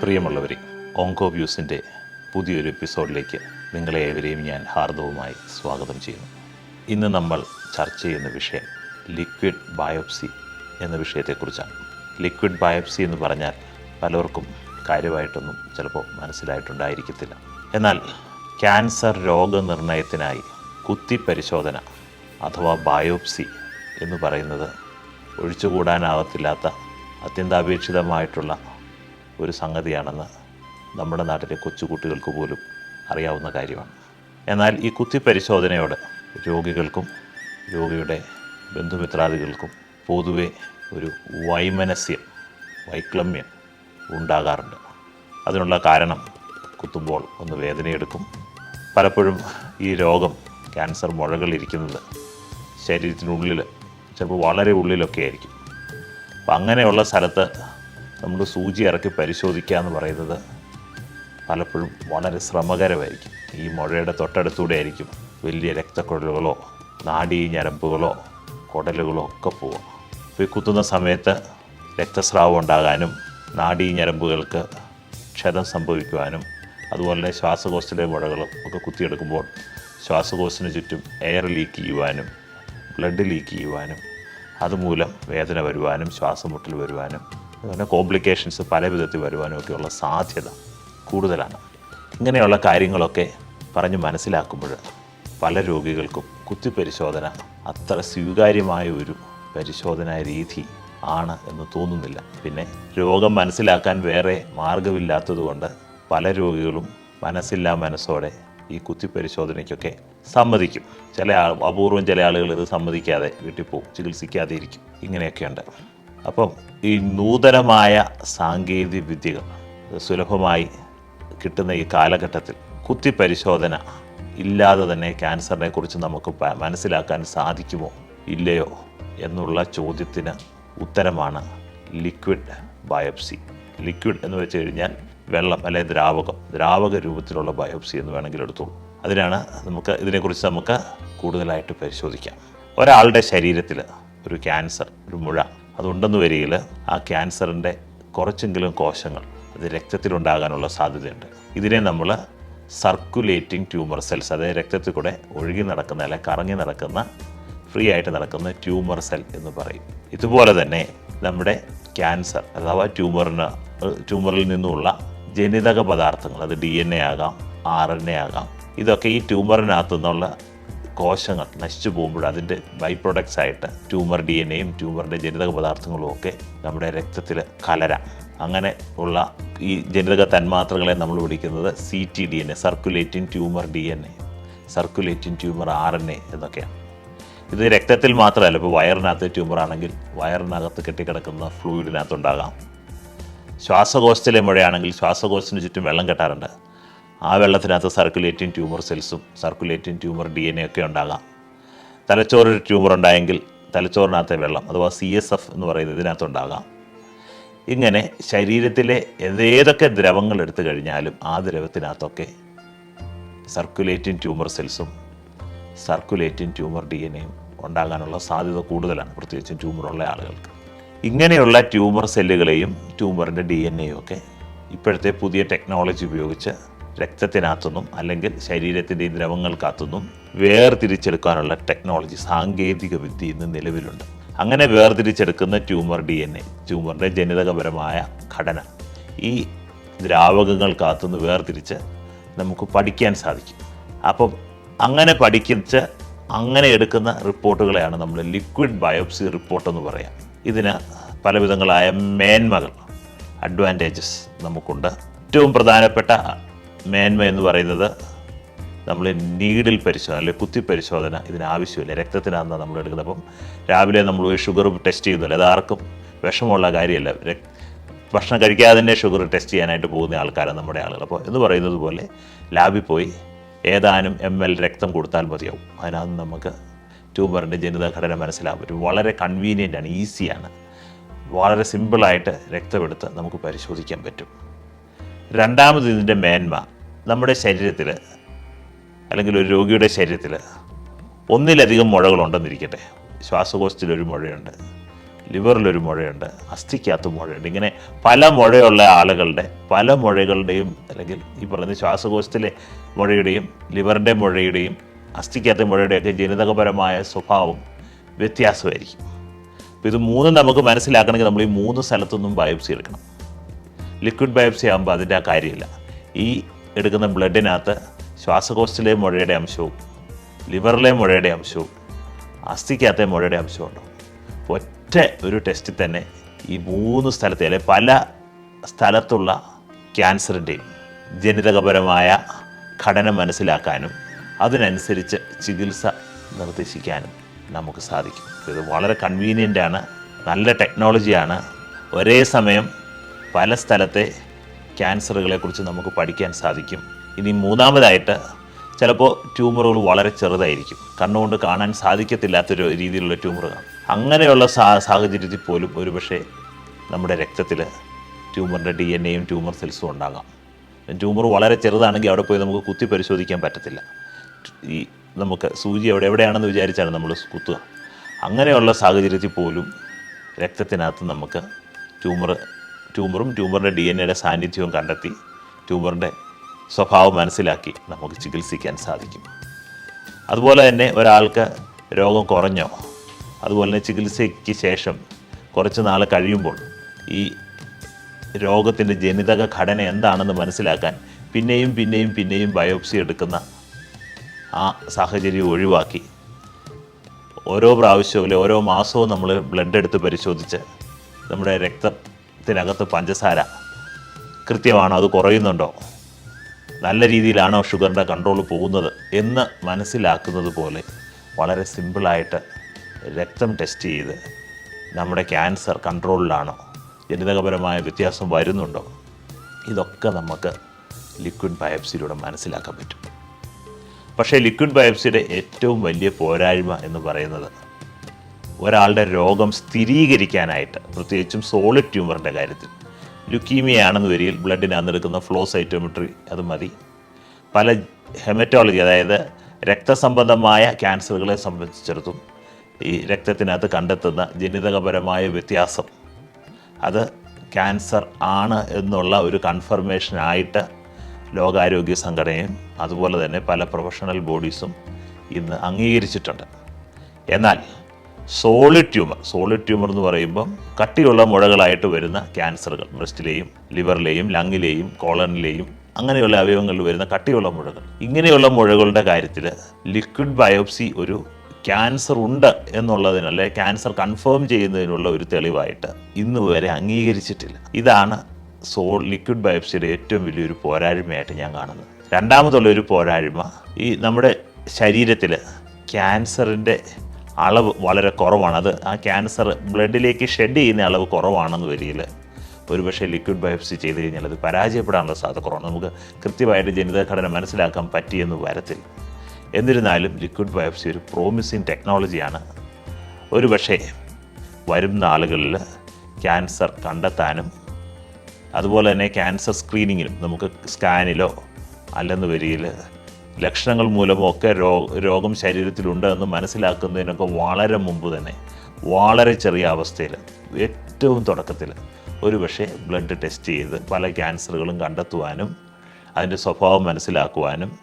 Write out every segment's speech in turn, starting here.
പ്രിയമുള്ളവരെ ഓങ്കോ വ്യൂസിന്റെ പുതിയൊരു എപ്പിസോഡിലേക്ക് നിങ്ങളെ ഏവരെയും ഞാൻ ഹാർദവുമായി സ്വാഗതം ചെയ്യുന്നു. ഇന്ന് നമ്മൾ ചർച്ച ചെയ്യുന്ന വിഷയം ലിക്വിഡ് ബയോപ്സി എന്ന വിഷയത്തെക്കുറിച്ചാണ്. ലിക്വിഡ് ബയോപ്സി എന്ന് പറഞ്ഞാൽ പലർക്കും കാര്യമായിട്ടൊന്നും ചിലപ്പോൾ മനസ്സിലായിട്ടുണ്ടായിരിക്കത്തില്ല. എന്നാൽ ക്യാൻസർ രോഗനിർണയത്തിനായി കുത്തിപ്പരിശോധന അഥവാ ബയോപ്സി എന്ന് പറയുന്നത് ഒഴിച്ചുകൂടാനാവത്തില്ലാത്ത അത്യന്താപേക്ഷിതമായിട്ടുള്ള ഒരു സംഗതിയാണെന്ന് നമ്മുടെ നാട്ടിലെ കൊച്ചുകുട്ടികൾക്ക് പോലും അറിയാവുന്ന കാര്യമാണ്. എന്നാൽ ഈ കുത്തിപ്പരിശോധനയോട് രോഗികൾക്കും രോഗിയുടെ ബന്ധുമിത്രാദികൾക്കും പൊതുവെ ഒരു വൈമനസ്യം വൈക്ലമ്യം ഉണ്ടാകാറുണ്ട്. അതിനുള്ള കാരണം കുത്തുമ്പോൾ ഒന്ന് വേദനയെടുക്കും. പലപ്പോഴും ഈ രോഗം ക്യാൻസർ മുഴകളിരിക്കുന്നത് ശരീരത്തിനുള്ളിൽ ചിലപ്പോൾ വളരെ ഉള്ളിലൊക്കെ ആയിരിക്കും. അപ്പം അങ്ങനെയുള്ള സ്ഥലത്ത് നമ്മൾ സൂചി ഇറക്കി പരിശോധിക്കുക എന്ന് പറയുന്നത് പലപ്പോഴും വളരെ ശ്രമകരമായിരിക്കും. ഈ മുഴയുടെ തൊട്ടടുത്തൂടെ ആയിരിക്കും വലിയ രക്തക്കുഴലുകളോ നാഡീ ഞരമ്പുകളോ കുടലുകളോ ഒക്കെ പോവുക. അപ്പോൾ ഈ കുത്തുന്ന സമയത്ത് രക്തസ്രാവം ഉണ്ടാകാനും നാഡീ ഞരമ്പുകൾക്ക് ക്ഷതം സംഭവിക്കുവാനും അതുപോലെ ശ്വാസകോശത്തിലെ മുഴകളും ഒക്കെ കുത്തിയെടുക്കുമ്പോൾ ശ്വാസകോശത്തിന് ചുറ്റും എയർ ലീക്ക് ചെയ്യുവാനും ബ്ലഡ് ലീക്ക് ചെയ്യുവാനും അതുമൂലം വേദന വരുവാനും ശ്വാസം മുട്ടൽ വരുവാനും അതുപോലെ കോംപ്ലിക്കേഷൻസ് പല വിധത്തിൽ വരുവാനും ഒക്കെയുള്ള സാധ്യത കൂടുതലാണ്. ഇങ്ങനെയുള്ള കാര്യങ്ങളൊക്കെ പറഞ്ഞ് മനസ്സിലാക്കുമ്പോൾ പല രോഗികൾക്കും കുത്തിപ്പരിശോധന അത്ര സ്വീകാര്യമായ ഒരു പരിശോധനാ രീതി ആണ് എന്ന് തോന്നുന്നില്ല. പിന്നെ രോഗം മനസ്സിലാക്കാൻ വേറെ മാർഗമില്ലാത്തതുകൊണ്ട് പല രോഗികളും മനസ്സില്ലാ മനസ്സോടെ ഈ കുത്തിപ്പരിശോധനയ്ക്കൊക്കെ സമ്മതിക്കും. ചില ആൾ അപൂർവം ചില ആളുകൾ ഇത് സമ്മതിക്കാതെ വീട്ടിൽ പോകും ചികിത്സിക്കാതെ ഇരിക്കും. ഇങ്ങനെയൊക്കെയുണ്ട്. അപ്പം ഈ നൂതനമായ സാങ്കേതിക വിദ്യകൾ സുലഭമായി കിട്ടുന്ന ഈ കാലഘട്ടത്തിൽ കുത്തിപ്പരിശോധന ഇല്ലാതെ തന്നെ ക്യാൻസറിനെ കുറിച്ച് നമുക്ക് മനസ്സിലാക്കാൻ സാധിക്കുമോ? ഇല്ലയോ? എന്നുള്ള ചോദ്യത്തിന് ഉത്തരമാണ് ലിക്വിഡ് ബയോപ്സി. ലിക്വിഡ് എന്ന് വെച്ച് കഴിഞ്ഞാൽ വെള്ളം അല്ലെങ്കിൽ ദ്രാവകം ദ്രാവക രൂപത്തിലുള്ള ബയോപ്സി എന്ന് വേണമെങ്കിൽ എടുത്തോളൂ അതിനാണ് നമുക്ക് ഇതിനെക്കുറിച്ച് നമുക്ക് കൂടുതലായിട്ട് പരിശോധിക്കാം. ഒരാളുടെ ശരീരത്തിൽ ഒരു ക്യാൻസർ ഒരു മുഴ അതുണ്ടെന്ന് വരികിൽ ആ ക്യാൻസറിന്റെ കുറച്ചെങ്കിലും കോശങ്ങൾ അത് രക്തത്തിലുണ്ടാകാനുള്ള സാധ്യതയുണ്ട്. ഇതിനെ നമ്മൾ സർക്കുലേറ്റിംഗ് ട്യൂമർ സെൽസ് അതായത് രക്തത്തിൽ കൂടെ ഒഴുകി നടക്കുന്ന അല്ലെങ്കിൽ കറങ്ങി നടക്കുന്ന ഫ്രീ ആയിട്ട് നടക്കുന്ന ട്യൂമർ സെൽ എന്ന് പറയും. ഇതുപോലെ തന്നെ നമ്മുടെ ക്യാൻസർ അഥവാ ട്യൂമറിന് ട്യൂമറിൽ നിന്നുമുള്ള ജനിതക പദാർത്ഥങ്ങൾ അത് ഡി എൻ എ ആകാം ആർ എൻ എ ആകാം ഇതൊക്കെ ഈ ട്യൂമറിനകത്തു നിന്നുള്ള കോശങ്ങൾ നശിച്ചു പോകുമ്പോൾ അതിന്റെ ബൈ പ്രൊഡക്ട്സ് ആയിട്ട് ട്യൂമർ ഡി എൻ എയും ട്യൂമറിന്റെ ജനിതക പദാർത്ഥങ്ങളും ഒക്കെ നമ്മുടെ രക്തത്തിൽ കലരാം. അങ്ങനെ ഉള്ള ഈ ജനിതക തന്മാത്രകളെ നമ്മൾ വിളിക്കുന്നത് C T D N A circulating tumour D N A circulating tumour R N A എന്നൊക്കെയാണ്. ഇത് രക്തത്തിൽ മാത്രമല്ല ഇപ്പോൾ വയറിനകത്ത് ട്യൂമറാണെങ്കിൽ വയറിനകത്ത് കെട്ടിക്കിടക്കുന്ന ഫ്ലൂയിഡിനകത്തുണ്ടാകാം ശ്വാസകോശത്തിലെ മുഴയാണെങ്കിൽ ശ്വാസകോശത്തിന് ചുറ്റും വെള്ളം കെട്ടാറുണ്ട്. ആ വെള്ളത്തിനകത്ത് circulating tumour സെൽസും circulating tumour D N A ഒക്കെ ഉണ്ടാകാം. തലച്ചോറിൽ ട്യൂമർ ഉണ്ടായെങ്കിൽ തലച്ചോറിനകത്തെ വെള്ളം അഥവാ സി എസ് എഫ് എന്ന് പറയുന്നത് ഇതിനകത്തുണ്ടാകാം ഇങ്ങനെ ശരീരത്തിലെ ഏതൊക്കെ ദ്രവങ്ങൾ എടുത്തു കഴിഞ്ഞാലും ആ ദ്രവത്തിനകത്തൊക്കെ സർക്കുലേറ്റിംഗ് ട്യൂമർ സെൽസും സർക്കുലേറ്റിംഗ് ട്യൂമർ ഡി എൻ എയും ഉണ്ടാകാനുള്ള സാധ്യത കൂടുതലാണ്. പ്രത്യേകിച്ചും ട്യൂമറുള്ള ആളുകൾക്ക്. ഇങ്ങനെയുള്ള ട്യൂമർ സെല്ലുകളെയും ട്യൂമറിന്റെ ഡി എൻ എയും ഒക്കെ ഇപ്പോഴത്തെ പുതിയ ടെക്നോളജി ഉപയോഗിച്ച് രക്തത്തിനകത്തുനിന്നും അല്ലെങ്കിൽ ശരീരത്തിന്റെ ദ്രവങ്ങൾക്കകത്തുനിന്നും വേർതിരിച്ചെടുക്കാനുള്ള ടെക്നോളജി സാങ്കേതിക വിദ്യ ഇന്ന് നിലവിലുണ്ട്. അങ്ങനെ വേർതിരിച്ചെടുക്കുന്ന ട്യൂമർ ഡി എൻ എ ട്യൂമറിന്റെ ജനിതകപരമായ ഘടന ഈ ദ്രാവകങ്ങൾക്കകത്തുനിന്ന് വേർതിരിച്ച് നമുക്ക് പഠിക്കാൻ സാധിക്കും. അപ്പം അങ്ങനെ പഠിക്കിച്ച് അങ്ങനെ എടുക്കുന്ന റിപ്പോർട്ടുകളെയാണ് നമ്മൾ ലിക്വിഡ് ബയോപ്സി റിപ്പോർട്ട് എന്ന് പറയാം. ഇതിന് പലവിധങ്ങളായ മേന്മകൾ അഡ്വാന്റേജസ് നമുക്കുണ്ട്. ഏറ്റവും പ്രധാനപ്പെട്ട മേന്മ എന്ന് പറയുന്നത് നമ്മൾ നീഡിൽ പരിശോധന അല്ലെങ്കിൽ കുത്തി പരിശോധന ഇതിനാവശ്യമില്ല. രക്തത്തിനകത്ത് നമ്മൾ എടുക്കുന്നത്. അപ്പം രാവിലെ നമ്മൾ ഷുഗർ ടെസ്റ്റ് ചെയ്യുന്നില്ല അത് ആർക്കും വിഷമമുള്ള കാര്യമല്ല. ഭക്ഷണം കഴിക്കാതെ തന്നെ ഷുഗർ ടെസ്റ്റ് ചെയ്യാനായിട്ട് പോകുന്ന ആൾക്കാരാണ് നമ്മുടെ ആളുകൾ. അപ്പോൾ എന്ന് പറയുന്നത് പോലെ ലാബിൽ പോയി ഏതാനും എം എൽ രക്തം കൊടുത്താൽ മതിയാവും. അതിനകത്ത് നമുക്ക് ട്യൂമറിന്റെ ജനിതഘടന മനസ്സിലാവും. ഒരു വളരെ കൺവീനിയന്റ് ആണ് ഈസിയാണ് വളരെ സിമ്പിളായിട്ട് രക്തമെടുത്ത് നമുക്ക് പരിശോധിക്കാൻ പറ്റും. രണ്ടാമത് ഇതിന്റെ മേന്മ. നമ്മുടെ ശരീരത്തിൽ അല്ലെങ്കിൽ ഒരു രോഗിയുടെ ശരീരത്തിൽ ഒന്നിലധികം മുഴകളുണ്ടെന്നിരിക്കട്ടെ. ശ്വാസകോശത്തിലൊരു മുഴയുണ്ട് ലിവറിലൊരു മുഴയുണ്ട് അസ്ഥിക്കകത്ത് മുഴയുണ്ട്. ഇങ്ങനെ പല മുഴയുള്ള ആളുകളുടെ പല മുഴകളുടെയും അല്ലെങ്കിൽ ഈ പറയുന്ന ശ്വാസകോശത്തിലെ മുഴയുടെയും ലിവറിന്റെ മുഴയുടെയും അസ്ഥിക്കകത്തെ മുഴയുടെയൊക്കെ ജനിതകപരമായ സ്വഭാവം വ്യത്യാസമായിരിക്കും. അപ്പോൾ ഇത് മൂന്നും നമുക്ക് മനസ്സിലാക്കണമെങ്കിൽ നമ്മൾ ഈ മൂന്ന് സ്ഥലത്തുനിന്നും ബയോപ്സി എടുക്കണം. ലിക്വിഡ് ബയോപ്സി ആകുമ്പോൾ അതിന്റെ ആ കാര്യമില്ല. ഈ എടുക്കുന്ന ബ്ലഡിനകത്ത് ശ്വാസകോശത്തിലെ മുഴയുടെ അംശവും ലിവറിലെ മുഴയുടെ അംശവും അസ്ഥിക്കകത്തെ മുഴയുടെ അംശവും ഉണ്ടാവും. ഒറ്റ ഒരു ടെസ്റ്റിൽ തന്നെ ഈ മൂന്ന് സ്ഥലത്തെ അല്ലെ പല സ്ഥലത്തുള്ള ക്യാൻസറിന്റെയും ജനിതകപരമായ ഘടന മനസ്സിലാക്കാനും അതിനനുസരിച്ച് ചികിത്സ നിർദ്ദേശിക്കാനും നമുക്ക് സാധിക്കും. ഇത് വളരെ ആണ്. നല്ല ടെക്നോളജിയാണ് ഒരേ സമയം പല സ്ഥലത്തെ ക്യാൻസറുകളെക്കുറിച്ച് നമുക്ക് പഠിക്കാൻ സാധിക്കും. ഇനി മൂന്നാമതായിട്ട് ചിലപ്പോൾ ട്യൂമറുകൾ വളരെ ചെറുതായിരിക്കും. കണ്ണുകൊണ്ട് കാണാൻ സാധിക്കത്തില്ലാത്തൊരു രീതിയിലുള്ള ട്യൂമറുകൾ അങ്ങനെയുള്ള സാ സാഹചര്യത്തിൽ പോലും ഒരുപക്ഷെ നമ്മുടെ രക്തത്തിൽ ട്യൂമറിന്റെ ഡി എൻ എയും ട്യൂമർ സെൽസും ഉണ്ടാകാം. ട്യൂമർ വളരെ ചെറുതാണെങ്കിൽ അവിടെ പോയി നമുക്ക് കുത്തി പരിശോധിക്കാൻ പറ്റത്തില്ല. ഈ നമുക്ക് സൂചി എവിടെ എവിടെയാണെന്ന് വിചാരിച്ചാണ് നമ്മൾ കുത്തുക. അങ്ങനെയുള്ള സാഹചര്യത്തിൽ പോലും രക്തത്തിനകത്ത് നമുക്ക് ട്യൂമർ ട്യൂമറും ട്യൂമറിന്റെ ഡി എൻ എയുടെ സാന്നിധ്യവും കണ്ടെത്തി ട്യൂമറിന്റെ സ്വഭാവം മനസ്സിലാക്കി നമുക്ക് ചികിത്സിക്കാൻ സാധിക്കും. അതുപോലെ തന്നെ ഒരാൾക്ക് രോഗം കുറഞ്ഞോ അതുപോലെ തന്നെ ചികിത്സയ്ക്ക് ശേഷം കുറച്ച് നാൾ കഴിയുമ്പോൾ ഈ രോഗത്തിന്റെ ജനിതക ഘടന എന്താണെന്ന് മനസ്സിലാക്കാൻ പിന്നെയും പിന്നെയും പിന്നെയും ബയോപ്സി എടുക്കുന്ന ആ സാഹചര്യം ഒഴിവാക്കി. ഓരോ പ്രാവശ്യവും അല്ലെ ഓരോ മാസവും നമ്മൾ ബ്ലഡ് എടുത്ത് പരിശോധിച്ച് നമ്മുടെ രക്തത്തിനകത്ത് പഞ്ചസാര കൃത്യമാണോ അത് കുറയുന്നുണ്ടോ നല്ല രീതിയിലാണോ ഷുഗറിന്റെ കൺട്രോൾ പോകുന്നത് എന്ന് മനസ്സിലാക്കുന്നത് പോലെ വളരെ സിമ്പിളായിട്ട് രക്തം ടെസ്റ്റ് ചെയ്ത് നമ്മുടെ ക്യാൻസർ കൺട്രോളിലാണോ ജനിതകപരമായ വ്യത്യാസം വരുന്നുണ്ടോ ഇതൊക്കെ നമുക്ക് ലിക്വിഡ് ബയോപ്സിയിലൂടെ മനസ്സിലാക്കാൻ പറ്റും. പക്ഷേ ലിക്വിഡ് ബയോപ്സിയുടെ ഏറ്റവും വലിയ പോരായ്മ എന്ന് പറയുന്നത് ഒരാളുടെ രോഗം സ്ഥിരീകരിക്കാനായിട്ട് പ്രത്യേകിച്ചും സോളിഡ് ട്യൂമറിന്റെ കാര്യത്തിൽ. ലുക്കീമിയ ആണെന്ന് വരിയിൽ ബ്ലഡിനകത്ത് എടുക്കുന്ന ഫ്ലോ സൈറ്റോമെട്രി അത് മതി. പല ഹെമറ്റോളജി അതായത് രക്തസംബന്ധമായ ക്യാൻസറുകളെ സംബന്ധിച്ചിടത്തും ഈ രക്തത്തിനകത്ത് കണ്ടെത്തുന്ന ജനിതകപരമായ വ്യത്യാസം. അത് ക്യാൻസർ ആണ് എന്നുള്ള ഒരു കൺഫർമേഷനായിട്ട് ലോകാരോഗ്യ സംഘടനയും അതുപോലെ തന്നെ പല പ്രൊഫഷണൽ ബോഡീസും ഇന്ന് അംഗീകരിച്ചിട്ടുണ്ട്. എന്നാൽ സോളിഡ് ട്യൂമർ സോളിഡ് ട്യൂമർ എന്ന് പറയുമ്പം കട്ടിയുള്ള മുഴകളായിട്ട് വരുന്ന ക്യാൻസറുകൾ ബ്രസ്റ്റിലെയും ലിവറിലെയും ലങ്ങിലെയും കോളനിലെയും അങ്ങനെയുള്ള അവയവങ്ങളിൽ വരുന്ന കട്ടിയുള്ള മുഴകൾ. ഇങ്ങനെയുള്ള മുഴകളുടെ കാര്യത്തിൽ ലിക്വിഡ് ബയോപ്സി ഒരു ക്യാൻസർ ഉണ്ട് എന്നുള്ളതിനല്ലേ ക്യാൻസർ കൺഫേം ചെയ്യുന്നതിനുള്ള ഒരു തെളിവായിട്ട് ഇന്ന് വരെ അംഗീകരിച്ചിട്ടില്ല. ഇതാണ് സോ ലിക്വിഡ് ബയോപ്സിയുടെ ഏറ്റവും വലിയൊരു പോരായ്മയായിട്ട് ഞാൻ കാണുന്നത്. രണ്ടാമതുള്ള ഒരു പോരായ്മ ഈ നമ്മുടെ ശരീരത്തിൽ ക്യാൻസറിന്റെ അളവ് വളരെ കുറവാണ്. അത് ആ ക്യാൻസർ ബ്ലഡിലേക്ക് ഷെഡ് ചെയ്യുന്ന അളവ് കുറവാണെന്ന് വരിയിൽ ഒരുപക്ഷെ ലിക്വിഡ് ബയോപ്സി ചെയ്ത് കഴിഞ്ഞാൽ അത് പരാജയപ്പെടാനുള്ള സാധ്യത കുറവാണ്. നമുക്ക് കൃത്യമായിട്ട് ജനിതഘടന മനസ്സിലാക്കാൻ പറ്റിയെന്ന് വരത്തിൽ എന്നിരുന്നാലും ലിക്വിഡ് ബയോപ്സി ഒരു പ്രോമിസിങ് ടെക്നോളജിയാണ് ഒരുപക്ഷെ വരും നാളുകളിൽ ക്യാൻസർ കണ്ടെത്താനും അതുപോലെ തന്നെ ക്യാൻസർ സ്ക്രീനിങ്ങിലും നമുക്ക് സ്കാനിലോ അല്ലെന്ന് വരിയിൽ ലക്ഷണങ്ങൾ മൂലമോ ഒക്കെ രോഗം ശരീരത്തിലുണ്ട് എന്ന് മനസ്സിലാക്കുന്നതിനൊക്കെ വളരെ മുമ്പ് തന്നെ വളരെ ചെറിയ അവസ്ഥയിൽ ഏറ്റവും തുടക്കത്തിൽ ഒരു പക്ഷേ ബ്ലഡ് ടെസ്റ്റ് ചെയ്ത് പല ക്യാൻസറുകളും കണ്ടെത്തുവാനും അതിന്റെ സ്വഭാവം മനസ്സിലാക്കുവാനും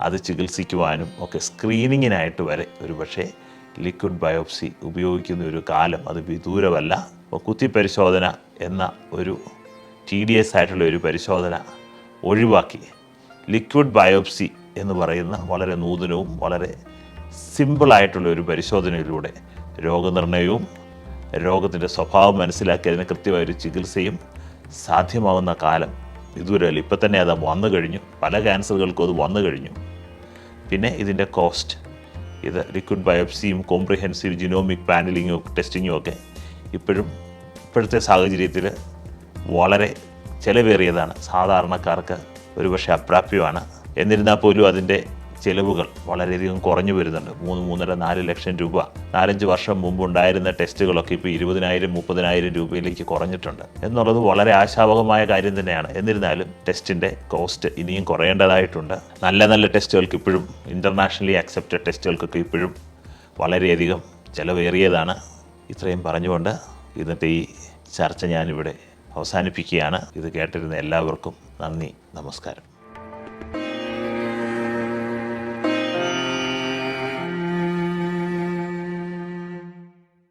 അത് ചികിത്സിക്കുവാനും ഒക്കെ സ്ക്രീനിങ്ങിനായിട്ട് വരെ ഒരു പക്ഷേ ലിക്വിഡ് ബയോപ്സി ഉപയോഗിക്കുന്ന ഒരു കാലം അത് വിദൂരമല്ല. അപ്പോൾ കുത്തിപ്പരിശോധന എന്ന ഒരു ടി ഡി എസ് ആയിട്ടുള്ള ഒരു പരിശോധന ഒഴിവാക്കി. ലിക്വിഡ് ബയോപ്സി എന്ന് പറയുന്ന വളരെ നൂതനവും വളരെ സിമ്പിളായിട്ടുള്ള ഒരു പരിശോധനയിലൂടെ രോഗനിർണയവും രോഗത്തിന്റെ സ്വഭാവം മനസ്സിലാക്കി അതിന് കൃത്യമായ ഒരു ചികിത്സയും സാധ്യമാവുന്ന കാലം ഇതുവരെയല്ല ഇപ്പം തന്നെ അത് വന്നു കഴിഞ്ഞു. പല ക്യാൻസറുകൾക്കും അത് വന്നു കഴിഞ്ഞു. പിന്നെ ഇതിന്റെ കോസ്റ്റ് ഇത് ലിക്വിഡ് ബയോപ്സിയും കോംപ്രിഹെൻസീവ് ജിനോമിക് പാനലിങ്ങും ടെസ്റ്റിങ്ങും ഒക്കെ ഇപ്പോഴും ഇപ്പോഴത്തെ സാഹചര്യത്തിൽ വളരെ ചിലവേറിയതാണ്. സാധാരണക്കാർക്ക് ഒരുപക്ഷെ അപ്രാപ്യമാണ്. എന്നിരുന്നാൽ പോലും അതിന്റെ ചിലവുകൾ വളരെയധികം കുറഞ്ഞു വരുന്നുണ്ട്. മൂന്ന് മൂന്നര നാല് ലക്ഷം രൂപ. നാലഞ്ച് വർഷം മുമ്പ് ഉണ്ടായിരുന്ന ടെസ്റ്റുകളൊക്കെ ഇപ്പോൾ ഇരുപതിനായിരം മുപ്പതിനായിരം രൂപയിലേക്ക് കുറഞ്ഞിട്ടുണ്ട്. എന്നുള്ളത് വളരെ ആശാവഹമായ കാര്യം തന്നെയാണ്. എന്നിരുന്നാലും ടെസ്റ്റിന്റെ കോസ്റ്റ് ഇനിയും കുറയേണ്ടതായിട്ടുണ്ട്. നല്ല നല്ല ടെസ്റ്റുകൾക്ക് ഇപ്പോഴും ഇന്റർനാഷണലി അക്സെപ്റ്റഡ് ടെസ്റ്റുകൾക്കൊക്കെ ഇപ്പോഴും വളരെയധികം ചിലവേറിയതാണ്. ഇത്രയും പറഞ്ഞുകൊണ്ട് ഇന്നത്തെ ഈ ചർച്ച ഞാനിവിടെ അവസാനിപ്പിക്കുകയാണ്. ഇത് കേട്ടിരുന്ന എല്ലാവർക്കും നന്ദി നമസ്കാരം.